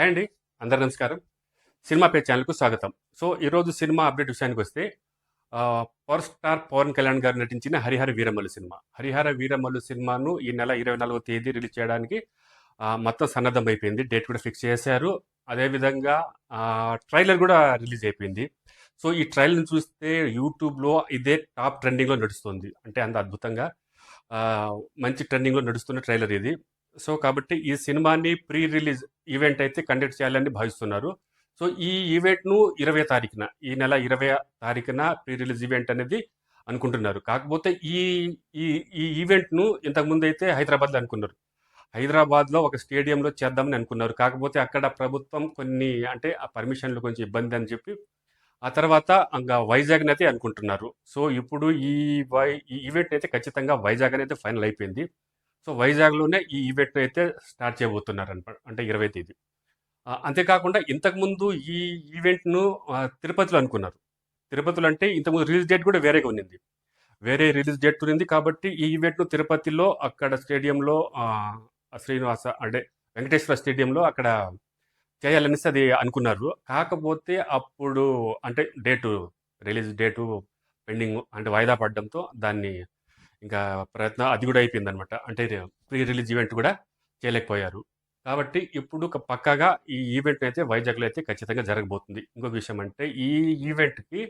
Hi అండి. అందరు నమస్కారం. సినిమా పే ఛానల్కు స్వాగతం. సో ఈరోజు సినిమా అప్డేట్ విషయానికి వస్తే పవర్ స్టార్ పవన్ కళ్యాణ్ గారు నటించిన హరిహర వీరమల్లు సినిమా. హరిహర వీరమల్లు సినిమాను ఈ నెల ఇరవై నాలుగో తేదీ రిలీజ్ చేయడానికి మొత్తం సన్నద్ధం అయిపోయింది. డేట్ కూడా ఫిక్స్ చేశారు. అదేవిధంగా ట్రైలర్ కూడా రిలీజ్ అయిపోయింది. సో ఈ ట్రైలర్ని చూస్తే యూట్యూబ్లో ఇదే టాప్ ట్రెండింగ్లో నడుస్తుంది. అంటే అంత అద్భుతంగా మంచి ట్రెండింగ్లో నడుస్తున్న ట్రైలర్ ఇది. సో కాబట్టి ఈ సినిమాని ప్రీ రిలీజ్ ఈవెంట్ అయితే కండక్ట్ చేయాలని భావిస్తున్నారు. సో ఈ ఈవెంట్ను ఇరవై తారీఖున ఈ నెల ఇరవై తారీఖున ప్రీ రిలీజ్ ఈవెంట్ అనేది అనుకుంటున్నారు. కాకపోతే ఈ ఈ ఈ ఈవెంట్ను ఇంతకుముందు అయితే హైదరాబాద్లో అనుకున్నారు. హైదరాబాద్లో ఒక స్టేడియంలో చేద్దామని అనుకున్నారు. కాకపోతే అక్కడ ప్రభుత్వం కొన్ని అంటే ఆ పర్మిషన్లు కొంచెం ఇబ్బంది అని చెప్పి ఆ తర్వాత ఇంకా వైజాగ్ అయితే అనుకుంటున్నారు. సో ఇప్పుడు ఈ వై ఈ ఈవెంట్ అయితే ఖచ్చితంగా వైజాగ్ అనేది ఫైనల్ అయిపోయింది. సో వైజాగ్లోనే ఈ ఈవెంట్ అయితే స్టార్ట్ చేయబోతున్నారు అనమాట అంటే ఇరవై తేదీ. అంతేకాకుండా ఇంతకుముందు ఈ ఈవెంట్ను తిరుపతిలో అనుకున్నారు. తిరుపతిలో అంటే ఇంతకుముందు రిలీజ్ డేట్ కూడా వేరేగా ఉన్నింది. వేరే రిలీజ్ డేట్ ఉంది కాబట్టి ఈ ఈవెంట్ను తిరుపతిలో అక్కడ స్టేడియంలో శ్రీనివాస అంటే వెంకటేశ్వర స్టేడియంలో అక్కడ చేయాలనేసి అది అనుకున్నారు. కాకపోతే అప్పుడు అంటే డేటు రిలీజ్ డేటు పెండింగ్ అంటే వాయిదా పడడంతో దాన్ని ఇంకా ప్రయత్నం అది కూడా అయిపోయింది అనమాట అంటే ప్రీ రిలీజ్ ఈవెంట్ కూడా చేయలేకపోయారు. కాబట్టి ఇప్పుడు ఒక పక్కాగా ఈ ఈవెంట్ అయితే వైజాగ్లో అయితే ఖచ్చితంగా జరగబోతుంది. ఇంకొక విషయం అంటే ఈ ఈవెంట్కి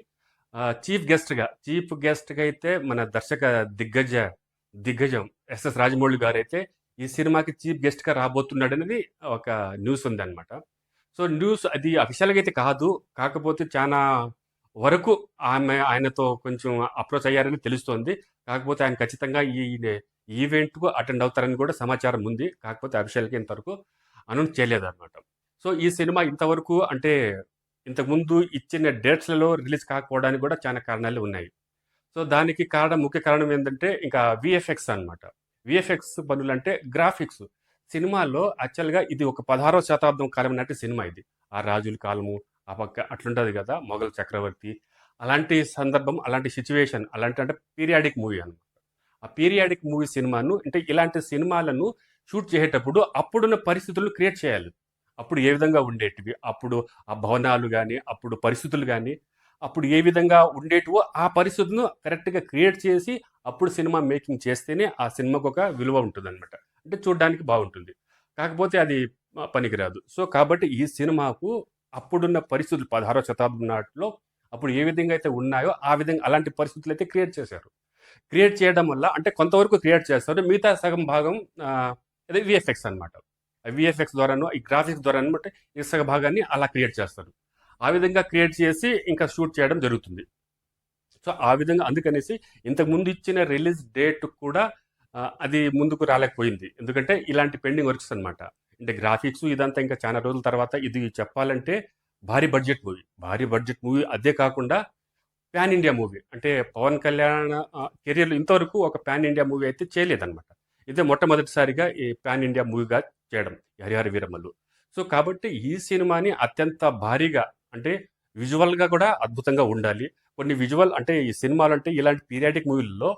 చీఫ్ గెస్ట్గా చీఫ్ గెస్ట్గా అయితే మన దర్శక దిగ్గజ దిగ్గజం ఎస్ఎస్ రాజమౌళి గారు అయితే ఈ సినిమాకి చీఫ్ గెస్ట్గా రాబోతున్నాడు అనేది ఒక న్యూస్ ఉంది అనమాట సో న్యూస్ అది అఫీషియల్గా అయితే కాదు. కాకపోతే చాలా వరకు ఆమె ఆయనతో కొంచెం అప్రోచ్ అయ్యారని తెలుస్తోంది. కాకపోతే ఆయన ఖచ్చితంగా ఈ ఈవెంట్కు అటెండ్ అవుతారని కూడా సమాచారం ఉంది. కాకపోతే అఫీషియల్గా ఇంతవరకు అనౌన్స్ చేయలేదు అనమాట సో ఈ సినిమా ఇంతవరకు అంటే ఇంతకుముందు ఇచ్చిన డేట్స్లలో రిలీజ్ కాకపోవడానికి కూడా చాలా కారణాలు ఉన్నాయి. సో దానికి కారణం ముఖ్య కారణం ఏంటంటే ఇంకా విఎఫ్ఎక్స్ అనమాట విఎఫ్ఎక్స్ పనులు అంటే గ్రాఫిక్స్. సినిమాలో యాక్చువల్గా ఇది ఒక పదహారవ శతాబ్దం కాలం నాటి సినిమా ఇది. ఆ రాజుల కాలము ఆ పక్క అట్లుంటుంది కదా మొఘల్ చక్రవర్తి అలాంటి సందర్భం అలాంటి సిచ్యువేషన్ అలాంటి అంటే పీరియాడిక్ మూవీ అనమాట. ఆ పీరియాడిక్ మూవీ సినిమాను అంటే ఇలాంటి సినిమాలను షూట్ చేసేటప్పుడు అప్పుడున్న పరిస్థితులను క్రియేట్ చేయాలి. అప్పుడు ఏ విధంగా ఉండేటివి? అప్పుడు ఆ భవనాలు కానీ అప్పుడు పరిస్థితులు కానీ అప్పుడు ఏ విధంగా ఉండేటివో ఆ పరిస్థితులను కరెక్ట్గా క్రియేట్ చేసి అప్పుడు సినిమా మేకింగ్ చేస్తేనే ఆ సినిమాకు ఒక విలువ ఉంటుంది అనమాట అంటే చూడడానికి బాగుంటుంది. కాకపోతే అది పనికిరాదు. సో కాబట్టి ఈ సినిమాకు అప్పుడున్న పరిస్థితులు పదహారో శతాబ్దం నాటిలో అప్పుడు ఏ విధంగా అయితే ఉన్నాయో ఆ విధంగా అలాంటి పరిస్థితులు అయితే క్రియేట్ చేశారు. క్రియేట్ చేయడం వల్ల అంటే కొంతవరకు క్రియేట్ చేస్తారు. మిగతా సగం భాగం అదే విఎఫ్ఎక్స్ అనమాట విఎఫ్ఎక్స్ ద్వారాను ఈ గ్రాఫిక్స్ ద్వారా అనమాట ఈ సగ భాగాన్ని అలా క్రియేట్ చేస్తారు. ఆ విధంగా క్రియేట్ చేసి ఇంకా షూట్ చేయడం జరుగుతుంది. సో ఆ విధంగా అందుకనేసి ఇంతకుముందు ఇచ్చిన రిలీజ్ డేట్ కూడా అది ముందుకు రాలేకపోయింది. ఎందుకంటే ఇలాంటి పెండింగ్ వర్క్స్ అనమాట అంటే గ్రాఫిక్స్ ఇదంతా ఇంకా చాలా రోజుల తర్వాత ఇది చెప్పాలంటే భారీ బడ్జెట్ మూవీ. భారీ బడ్జెట్ మూవీ అదే కాకుండా ప్యాన్ ఇండియా మూవీ. అంటే పవన్ కళ్యాణ్ కెరియర్లో ఇంతవరకు ఒక ప్యాన్ ఇండియా మూవీ అయితే చేయలేదన్నమాట. ఇదే మొట్టమొదటిసారిగా ఈ ప్యాన్ ఇండియా మూవీగా చేయడం హరిహర వీరమ్మలు సో కాబట్టి ఈ సినిమాని అత్యంత భారీగా అంటే విజువల్గా కూడా అద్భుతంగా ఉండాలి. కొన్ని విజువల్ అంటే ఈ సినిమాలు అంటే ఇలాంటి పీరియాడిక్ మూవీల్లో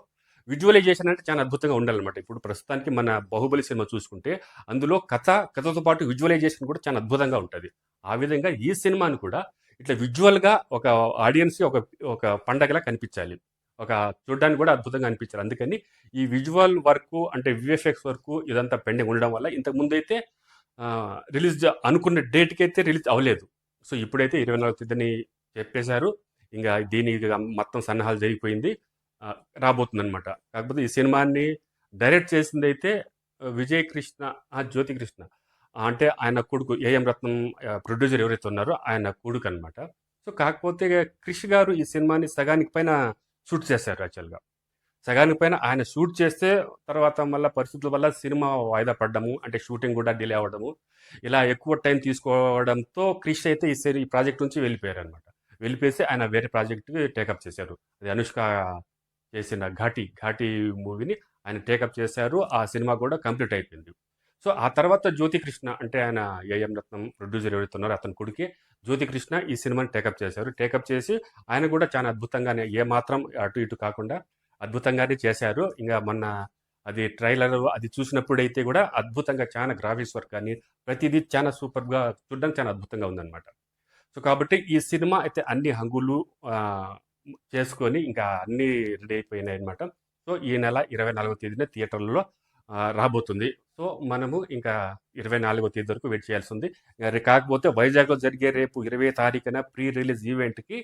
విజువలైజేషన్ అంటే చాలా అద్భుతంగా ఉండాలన్నమాట. ఇప్పుడు ప్రస్తుతానికి మన బాహుబలి సినిమా చూసుకుంటే అందులో కథ కథతో పాటు విజువలైజేషన్ కూడా చాలా అద్భుతంగా ఉంటుంది. ఆ విధంగా ఈ సినిమాని కూడా ఇట్లా విజువల్గా ఒక ఆడియన్స్ ఒక ఒక పండగలా కనిపించాలి. ఒక చూడడానికి కూడా అద్భుతంగా అనిపించాలి. అందుకని ఈ విజువల్ వర్క్ అంటే విఎఫ్ఎక్స్ వర్క్ ఇదంతా పెండింగ్ ఉండడం వల్ల ఇంతకు ముందు అయితే రిలీజ్ అనుకున్న డేట్కి అయితే రిలీజ్ అవ్వలేదు. సో ఇప్పుడైతే ఇరవై నాలుగు తేదీని చెప్పేశారు. ఇంకా దీని మొత్తం సన్నాహాలు జరిగిపోయింది. రాబోతుంది అనమాట కాకపోతే ఈ సినిమాని డైరెక్ట్ చేసింది అయితే విజయ్ కృష్ణ జ్యోతి కృష్ణ. అంటే ఆయన కొడుకు ఏఎం రత్నం ప్రొడ్యూసర్ ఎవరైతే ఉన్నారో ఆయన కొడుకు అనమాట సో కాకపోతే క్రిష్ గారు ఈ సినిమాని సగానికి పైన షూట్ చేశారు యాక్చువల్గా సగానికి పైన ఆయన షూట్ చేస్తే తర్వాత మళ్ళీ పరిస్థితుల వల్ల సినిమా వాయిదా పడ్డము అంటే షూటింగ్ కూడా డిలే అవ్వడము ఇలా ఎక్కువ టైం తీసుకోవడంతో క్రిష్ అయితే ఈ సరి ఈ ప్రాజెక్ట్ నుంచి వెళ్ళిపోయారు అనమాట వెళ్ళిపోయి ఆయన వేరే ప్రాజెక్ట్కి టేకప్ చేశారు. అది అనుష్క చేసిన ఘాటి ఘాటి మూవీని ఆయన టేకప్ చేశారు. ఆ సినిమా కూడా కంప్లీట్ అయిపోయింది. సో ఆ తర్వాత జ్యోతికృష్ణ అంటే ఆయన ఏఎం రత్నం ప్రొడ్యూసర్ ఎవరైతే అతని కొడుకే జ్యోతికృష్ణ ఈ సినిమాని టేకప్ చేశారు. టేకప్ చేసి ఆయన కూడా చాలా అద్భుతంగానే ఏ మాత్రం అటు ఇటు కాకుండా అద్భుతంగానే చేశారు. ఇంకా మొన్న అది ట్రైలర్ అది చూసినప్పుడైతే కూడా అద్భుతంగా చాలా గ్రాఫిక్స్ వర్క్ కానీ ప్రతిదీ చాలా సూపర్గా చూడడానికి చాలా అద్భుతంగా ఉందన్నమాట. సో కాబట్టి ఈ సినిమా అయితే అన్ని హంగులు చేసుకొని ఇంకా అన్నీ రెడీ అయిపోయినాయి అనమాట సో ఈ నెల ఇరవై నాలుగో తేదీన థియేటర్లలో రాబోతుంది. సో మనము ఇంకా ఇరవై నాలుగో తేదీ వరకు వెయిట్ చేయాల్సి ఉంది. కాకపోతే వైజాగ్లో జరిగే రేపు ఇరవై తారీఖున ప్రీ రిలీజ్ ఈవెంట్కి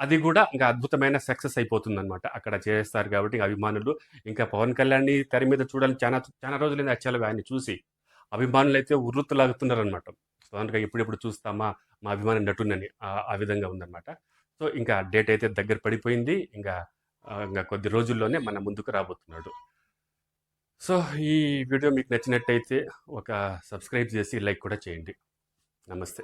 అది కూడా ఇంకా అద్భుతమైన సక్సెస్ అయిపోతుంది అనమాట అక్కడ చేస్తారు కాబట్టి ఇంకా అభిమానులు. ఇంకా పవన్ కళ్యాణ్ని తెర మీద చూడాలని చాలా చాలా రోజులైంది యాక్చువల్గా ఆయన చూసి. అభిమానులు అయితే ఉర్రుతులాగుతున్నారు అనమాట సో అందుకే ఎప్పుడెప్పుడు చూస్తామా? మా అభిమాన నటునని ఆ విధంగా ఉందన్నమాట. సో ఇంకా డేట్ అయితే దగ్గర పడిపోయింది. ఇంకా ఇంకా కొద్ది రోజుల్లోనే మన ముందుకు రాబోతున్నాడు. సో ఈ వీడియో మీకు నచ్చినట్టయితే ఒక సబ్స్క్రైబ్ చేసి లైక్ కూడా చేయండి. నమస్తే.